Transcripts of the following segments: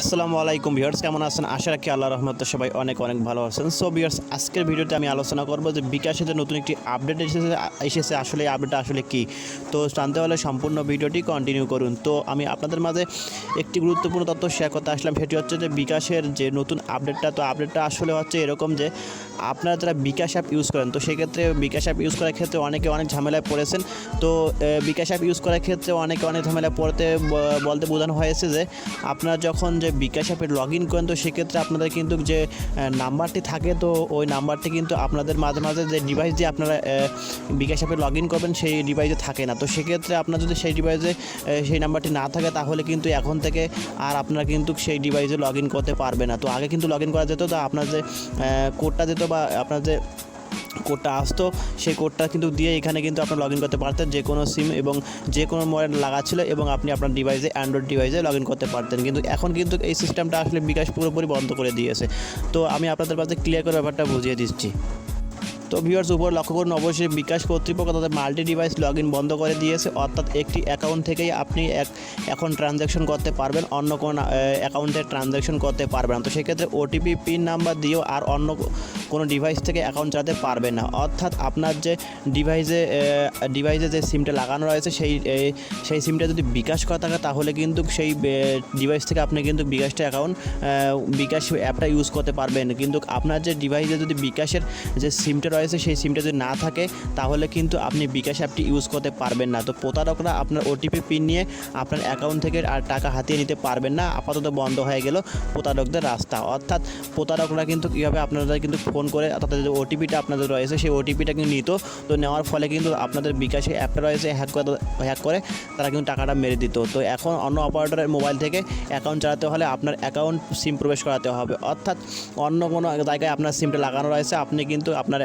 আসসালামু আলাইকুম ভিউয়ার্স, কেমন আছেন? আশা রাখি আল্লাহ রহমতে সবাই অনেক অনেক ভালো আছেন। সো ভিউয়ার্স, আজকের ভিডিওতে আমি আলোচনা করব যে বিকাশে যে নতুন একটি আপডেট এসেছে এসেছে, আসলে এই আপডেটটা আসলে কি? তো জানতে হলে সম্পূর্ণ ভিডিওটি কন্টিনিউ করুন। তো আমি আপনাদের মাঝে একটি গুরুত্বপূর্ণ তথ্য শেয়ার করতে আসলাম। সেটি হচ্ছে যে বিকাশের যে নতুন আপডেটটা, তো আপডেটটা আসলে হচ্ছে এরকম যে আপনারা যারা বিকাশ অ্যাপ ইউজ করেন, তো সেক্ষেত্রে বিকাশ অ্যাপ ইউজ করার ক্ষেত্রে অনেকে অনেক ঝামেলায় পড়েছেন। তো বিকাশ অ্যাপ ইউজ করার ক্ষেত্রে অনেকে অনেক ঝামেলায় পড়তে বলতে বোঝানো হয়েছে যে আপনারা যখন যে বিকাশ অ্যাপে লগ ইন করেন, তো সেক্ষেত্রে আপনাদের কিন্তু যে নাম্বারটি থাকে, তো ওই নাম্বারটি কিন্তু আপনাদের মাঝে মাঝে যে ডিভাইস দিয়ে আপনারা বিকাশ অ্যাপে লগ ইন করবেন, সেই ডিভাইসে থাকে না। তো সেক্ষেত্রে আপনার যদি সেই ডিভাইসে সেই নাম্বারটি না থাকে, তাহলে কিন্তু এখন থেকে আর আপনারা কিন্তু সেই ডিভাইসে লগ ইন করতে পারবে না। তো আগে কিন্তু লগ ইন করা যেত, তো আপনার যে কোডটা যেত বা আপনার যে কোডটা আসতো, সেই কোডটা কিন্তু দিয়ে এখানে কিন্তু আপনার লগ ইন করতে পারতেন, যে কোনো সিম এবং যে কোনো মোবাইল লাগা ছিল এবং আপনি আপনার ডিভাইসে অ্যান্ড্রয়েড ডিভাইসে লগ ইন করতে পারতেন। কিন্তু এখন কিন্তু এই সিস্টেমটা আসলে বিকাশ পুরোপুরি বন্ধ করে দিয়েছে। তো আমি আপনাদের পাশে ক্লিয়ার করে ব্যাপারটা বুঝিয়ে দিচ্ছি। তো ভিউয়ার্স উপর লক্ষ্য করুন, অবশ্যই বিকাশ কর্তৃপক্ষ তাদের মাল্টি ডিভাইস লগ বন্ধ করে দিয়েছে। অর্থাৎ একটি অ্যাকাউন্ট থেকেই আপনি এক এখন ট্রানজ্যাকশন করতে পারবেন, অন্য কোনো অ্যাকাউন্টে ট্রানজ্যাকশন করতে পারবেন তো সেক্ষেত্রে ওটিপি পিন নাম্বার দিয়েও আর অন্য কোনো ডিভাইস থেকে অ্যাকাউন্ট চালাতে পারবেন না। অর্থাৎ আপনার যে ডিভাইসে ডিভাইসে যে সিমটা লাগানো রয়েছে, সেই সেই সিমটা যদি বিকাশ করা থাকে, তাহলে কিন্তু সেই ডিভাইস থেকে আপনি কিন্তু বিকাশটা অ্যাকাউন্ট বিকাশ অ্যাপটা ইউজ করতে পারবেন। কিন্তু আপনার যে ডিভাইসে যদি বিকাশের যে সিমটা রয়েছে সেই সিমটা যদি না থাকে, তাহলে কিন্তু আপনি বিকাশ অ্যাপটি ইউজ করতে পারবেন না। তো প্রতারকরা আপনার ওটিপি পিন নিয়ে আপনার অ্যাকাউন্ট থেকে আর টাকা হাতিয়ে নিতে পারবেন না। আপাতত বন্ধ হয়ে গেল প্রতারকদের রাস্তা। অর্থাৎ প্রতারকরা কিন্তু কীভাবে আপনাদের কিন্তু ফোন করে তাদের যে ওটিপিটা আপনাদের রয়েছে, সেই ওটিপিটা কিন্তু নিত। তো নেওয়ার ফলে কিন্তু আপনাদের বিকাশে অ্যাপটা রয়েছে হ্যাক করে হ্যাক করে তারা কিন্তু টাকাটা মেরে দিত। তো এখন অন্য অপারেটরের মোবাইল থেকে অ্যাকাউন্ট চালাতে হলে আপনার অ্যাকাউন্ট সিম প্রবেশ করাতে হবে। অর্থাৎ অন্য কোনো জায়গায় আপনার সিমটা লাগানো রয়েছে, আপনি কিন্তু আপনার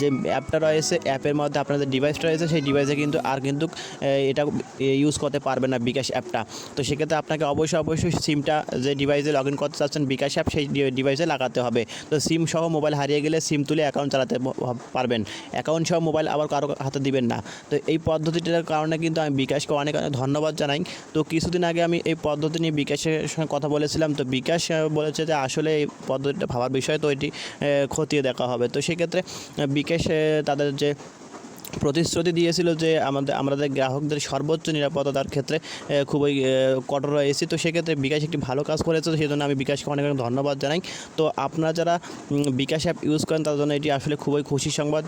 যে অ্যাপটা রয়েছে অ্যাপের মধ্যে আপনাদের ডিভাইসটা রয়েছে, সেই ডিভাইসে কিন্তু আর কিন্তু এটা ইউজ করতে পারবে না বিকাশ অ্যাপটা তো সেক্ষেত্রে আপনাকে অবশ্যই অবশ্যই সিমটা যে ডিভাইসে লগ ইন করতে চাচ্ছেন বিকাশ অ্যাপ সেই ডিভাইসে লাগাতে হবে। তো সিম সহ মোবাইল হারিয়ে গেলে সিম তুলে অ্যাকাউন্ট চালাতে পারবেন। অ্যাকাউন্ট সহ মোবাইল আবার কারও হাতে দিবেন না। তো এই পদ্ধতিটার কারণে কিন্তু আমি বিকাশকে অনেক অনেক ধন্যবাদ জানাই। তো কিছুদিন আগে আমি এই পদ্ধতি নিয়ে বিকাশের সঙ্গে কথা বলেছিলাম। তো বিকাশ বলেছে যে আসলে এই পদ্ধতিটা ভাবার বিষয় তো এটি খতিয়ে দেখা হবে। তো সেক্ষেত্রে বিকেশে তাদের যে প্রতিশ্রুতি দিয়েছিল যে আমাদের আমাদের গ্রাহকদের সর্বোচ্চ নিরাপত্তার ক্ষেত্রে খুবই কঠোর রয়েছে তো সেক্ষেত্রে বিকাশ একটি ভালো কাজ করেছে, তো সেই জন্য আমি বিকাশকে অনেক অনেক ধন্যবাদ জানাই। তো আপনারা যারা বিকাশ অ্যাপ ইউজ করেন তার জন্য এটি আসলে খুবই খুশি সংবাদ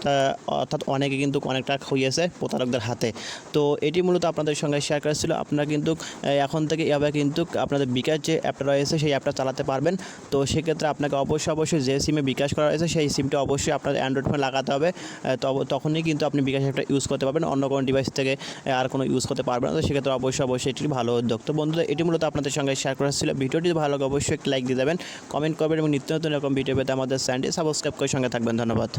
অর্থাৎ অনেকে কিন্তু অনেকটা হইয়েছে প্রতারকদের হাতে। তো এটি মূলত আপনাদের সঙ্গে শেয়ার করেছিল। আপনারা কিন্তু এখন থেকে এভাবে কিন্তু আপনাদের বিকাশ যে অ্যাপটা রয়েছে, সেই অ্যাপটা চালাতে পারবেন। তো সেক্ষেত্রে আপনাকে অবশ্যই অবশ্যই যে সিমে বিকাশ করা রয়েছে, সেই সিমটা অবশ্যই আপনার অ্যান্ড্রয়েড ফোনে লাগাতে হবে। তখনই কিন্তু আপনি বিকাশ অ্যাপটা ইউজ করতে পারবেন, অন্য কোনো ডিভাইস থেকে আর কোনো ইউজ করতে পারবেন না। তো সেক্ষেত্রে অবশ্যই অবশ্যই এটি ভালো উদ্যোগ তো বন্ধুরা, এটি মূলত আপনাদের সঙ্গে শেয়ার করা ছিল। ভিডিওটি ভালো লাগে অবশ্যই একটি লাইক দিয়ে দেবেন কমেন্ট করবেন এবং নিত্য নতুন এরকম ভিডিও পেতে আমাদের চ্যানেলটি সাবস্ক্রাইব করে সঙ্গে থাকবেন। ধন্যবাদ।